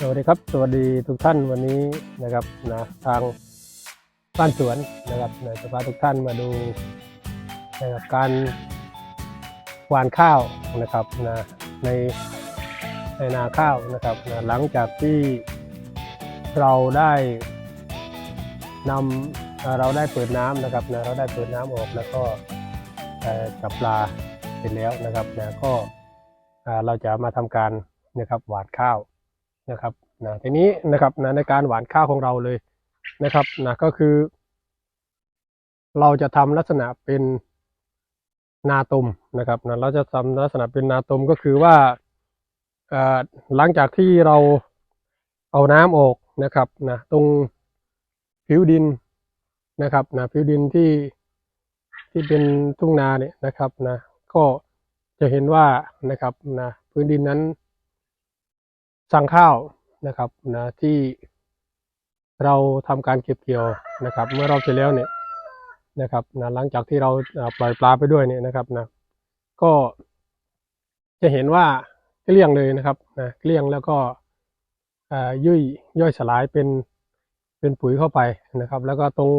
สวัสดีครับ สวัสดีทุกท่านวันนี้นะครับนะทางบ้านสวนนะครับนะจะพาทุกท่านมาดูนะครับการหว่านข้าวนะครับนะในในนาข้าวนะครับนะหลังจากที่เราได้นำเราได้เปิดน้ำนะครับนะเราได้เปิดน้ำออกแล้วก็จับปลาเสร็จแล้วนะครับนะก็เราจะมาทำการนะครับหว่านข้าว นะครับนะทีนี้นะครับนะในการหวานข้าวของเราเลยนะครับนะก็คือ เราจะทำลักษณะเป็นนาตุมนะครับนะเราจะทำลักษณะเป็นนาตุมก็คือว่าอ่อหลังจากที่เราเอาน้ำออกนะครับนะตรงผิวดินนะครับนะผิวดินที่ที่เป็นทุ่งนาเนี่ยนะครับนะก็จะเห็นว่านะครับนะพื้นดินนั้น สั่งข้าวนะครับนะที่เราทำการเก็บเกี่ยวนะครับ เมื่อรอบที่แล้วเนี่ยนะครับนะหลังจากที่เราปล่อยปลาไปด้วยเนี่ยนะครับนะก็จะเห็นว่าเกลี้ยงเลยนะครับนะเกลี้ยงแล้วก็อ่อยุ่ยย่อยสลายเป็นเป็นปุ๋ยเข้าไปนะครับ แล้วก็ตรง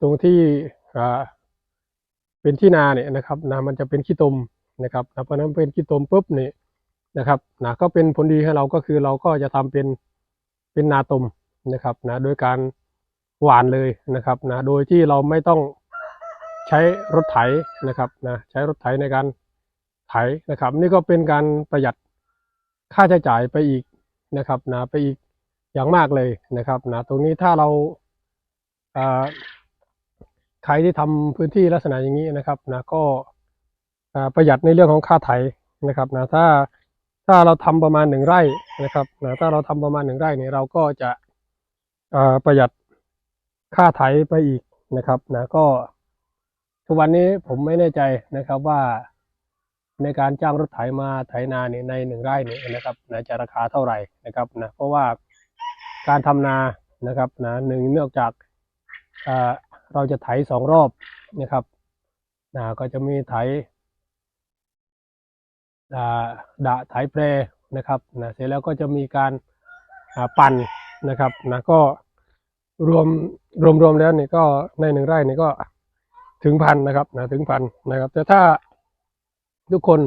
ตรงที่เอ่อเป็นที่นาเนี่ยนะครับนะมันจะเป็นขี้ตมนะครับนะเพราะฉะนั้นเป็นขี้ตมปุ๊บเนี่ย นะครับนะก็เป็นผลดีให้เราก็คือเราก็จะทำเป็นเป็นนาตมนะครับนะโดยการหวานเลยนะครับนะโดยที่เราไม่ต้องใช้รถไถนะครับนะใช้รถไถในการไถนะครับ นี่ก็เป็นการประหยัดค่าใช้จ่ายไปอีกนะครับนะไปอีกอย่างมากเลยนะครับนะตรงนี้ถ้าเราใครที่ทำพื้นที่ลักษณะอย่างนี้นะครับนะก็ประหยัดในเรื่องของค่าไถนะครับนะถ้า ถ้าเราทำประมาณหนึ่งไร่นะครับนะถ้าเราทำประมาณหนึ่งไร่เนี่ยเราก็จะประหยัดค่าไถไปอีกนะครับนะก็ทุกวันนี้ผมไม่แน่ใจนะครับว่าในการจ้างรถไถมาไถนาเนี่ยในหนึ่งไร่เนี่ยนะครับนะจะราคาเท่าไหร่นะครับนะเพราะว่าการทำนานะครับนะหนึ่งเนื่องจากเราจะไถสองรอบนะครับนะก็จะมีไถอ่า ดะไถแปรนะครับนะเสร็จแล้วก็จะมีการปั่นนะครับนะก็รวมรวมรวมแล้วเนี่ยก็ในหนึ่งไร่เนี่ยก็ถึงพันนะครับนะถึงพันนะครับ แต่ถ้าทุกคน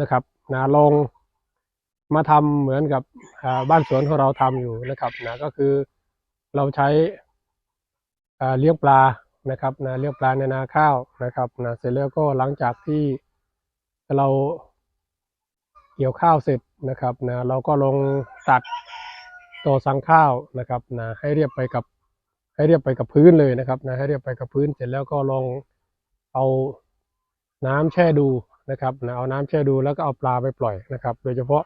นะครับนะลองมาทำเหมือนกับบ้านสวนของเราทำอยู่นะครับนะก็คือเราใช้เลี้ยงปลานะครับนะเลี้ยงปลาในนาข้าวนะครับนะเสร็จแล้วก็หลังจากที่เรา เกี่ยวข้าวเสร็จนะครับนะเราก็ลงตัดต่อสังข้าวนะครับนะให้เรียบไปกับให้เรียบไปกับพื้นเลยนะครับนะให้เรียบไปกับพื้นเสร็จแล้วก็ลองเอาน้ำแช่ดูนะครับนะเอาน้ำแช่ดูแล้วก็เอาปลาไปปล่อยนะครับ โดยเฉพาะ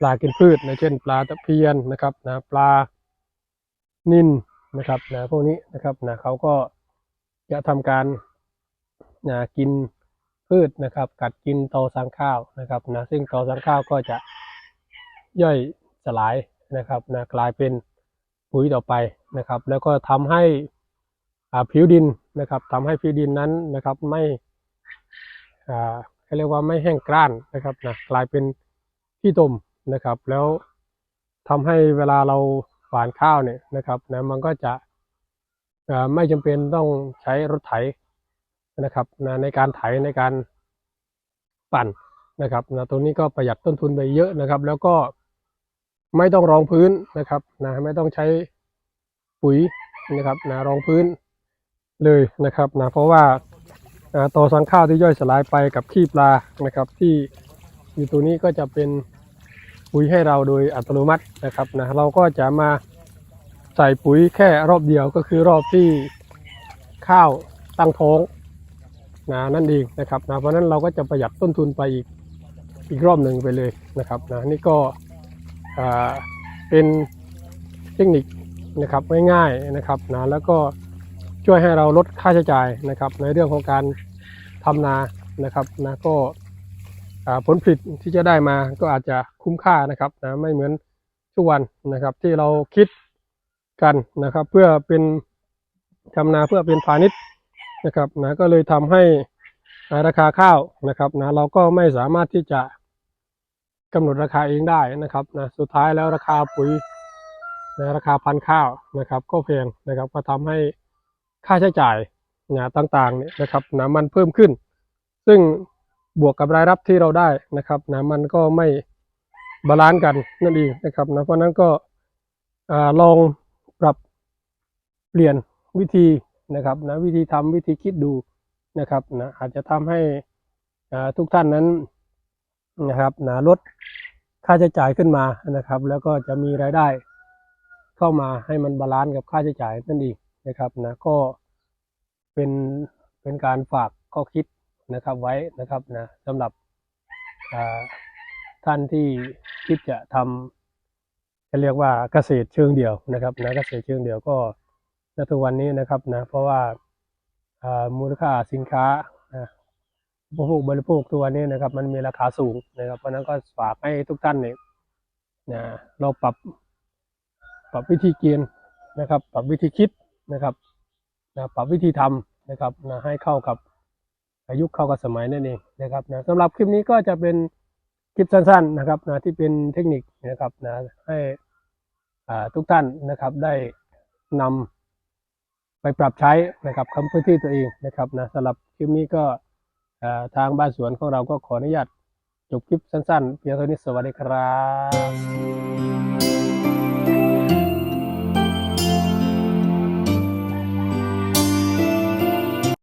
ปลากินพืชนะเช่น ปลาตะเพียนนะครับนะปลานินนะครับนะพวกนี้นะครับนะเขาก็จะทำการนะกิน พืชนะครับ กัดกินตอสังข้าวนะครับนะซึ่งตอสังข้าวก็จะย่อยสลายนะครับนะกลายเป็นปุ๋ยต่อไปนะครับ แล้วก็ทำให้ผิวดินนะครับทำให้ผิวดินนั้นนะครับไม่เรียกว่าไม่แห้งกร้านนะครับนะกลายเป็นที่ตมนะครับ แล้วทำให้เวลาเราหว่านข้าวเนี่ยนะครับนะมันก็จะไม่จำเป็นต้องใช้รถไถ นะครับนะในการไถในการปั่นนะครับนะตรงนี้ก็ประหยัดต้นทุนไปเยอะนะครับ แล้วก็ไม่ต้องรองพื้นนะครับนะไม่ต้องใช้ปุ๋ยนะครับนะรองพื้นเลยนะครับนะเพราะว่าอ่าตอสังข้าวที่ย่อยสลายไปกับขี้ปลานะครับ ที่อยู่ตรงนี้ก็จะเป็นปุ๋ยให้เราโดยอัตโนมัตินะครับนะเราก็จะมาใส่ปุ๋ยแค่รอบเดียวก็คือรอบที่ข้าวตั้งท้อง นะนั่นเองนะครับนะเพราะนั้นเราก็จะประหยัดต้นทุนไปอีกอีกรอบหนึ่งไปเลยนะครับนะนี่ก็เป็นเทคนิคนะครับง่ายๆนะครับนะแล้วก็ช่วยให้เราลดค่าใช้จ่ายนะครับ ในเรื่องของการทำนานะครับนะก็ผลผลิตที่จะได้มาก็อาจจะคุ้มค่านะครับนะไม่เหมือนทุกวันนะครับที่เราคิดกันนะครับ เพื่อเป็นทำนาเพื่อเป็นพาณิชย์ นะครับนะก็เลยทำให้ราคาข้าวนะครับนะเราก็ไม่สามารถที่จะกำหนดราคาเองได้นะครับนะสุดท้ายแล้วราคาปุ๋ยนะราคาพันข้าวนะครับ ก็แพงนะครับก็ทำให้ค่าใช้จ่ายนะต่างๆเนี่ยนะครับนะมันเพิ่มขึ้น ซึ่งบวกกับรายรับที่เราได้นะครับนะมันก็ไม่บาลานซ์กันนั่นเองนะครับนะเพราะนั้นก็อลองปรับเปลี่ยนวิธี นะครับนะวิธีทำวิธีคิดดูนะครับนะอาจจะทำให้ทุกท่านนั้นนะครับนะลดค่าใช้จ่ายขึ้นมานะครับ แล้วก็จะมีรายได้เข้ามาให้มันบาลานซ์กับค่าใช้จ่ายนั่นเองนะครับนะก็เป็นเป็นการฝากข้อคิดนะครับไว้นะครับนะสำหรับท่านที่คิดจะทำจะเรียกว่าเกษตรเชิงเดี่ยวนะครับนะเกษตรเชิงเดี่ยวก็ ณทุกวันนี้นะครับนะเพราะว่ามูลค่าสินค้านะผู้บริโภคตัวนี้นะครับ มันมีราคาสูงนะครับ เพราะนั้นก็ฝากให้ทุกท่านเนี่ยนะเราปรับปรับวิธีเกียนนะครับ ปรับวิธีคิดนะครับนะปรับวิธีทำนะครับนะให้เข้ากับอายุเข้ากับสมัยนั่นเองนะครับนะสำหรับคลิปนี้ก็จะเป็นคลิปสั้นๆนะครับนะที่เป็นเทคนิคนะครับนะให้ทุกท่านนะครับได้นำ ไปปรับใช้นะครับคำพื้นที่ตัวเองนะครับนะสำหรับคลิปนี้ก็ทางบ้านสวนของเราก็ขออนุญาตจบคลิปสั้นๆเพียงเท่านี้สวัสดีครับ